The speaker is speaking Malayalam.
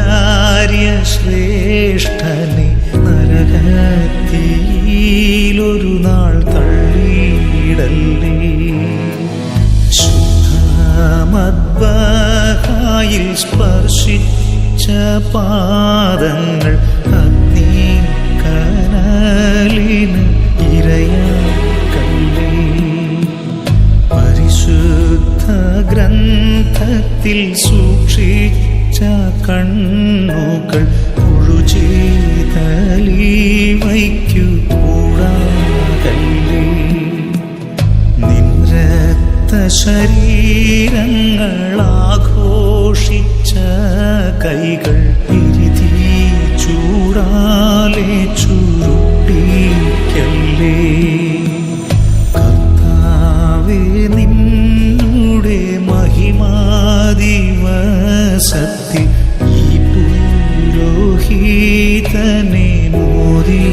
ആചാര്യ ശ്രേഷ്ഠനെ നരകത്തിയിലൊരു നാൾ തള്ളിയിടല്ലേ? ശുദ്ധമദ്ബഹായിൽ സ്പർശിച്ച പാദങ്ങൾ അഗ്നി കനലിന് ഇരയാക്കല്ലേ? പരിശുദ്ധ ഗ്രന്ഥത്തിൽ സൂക്ഷിച്ച കണ്ണുകൾ നിൻരക്ത ശരീരങ്ങൾ ആഘോഷിച്ച കൈകൾ ഇരിതി ചൂടാലെ ചുരുട്ടിക്കല്ലേ? கீதனே மோதி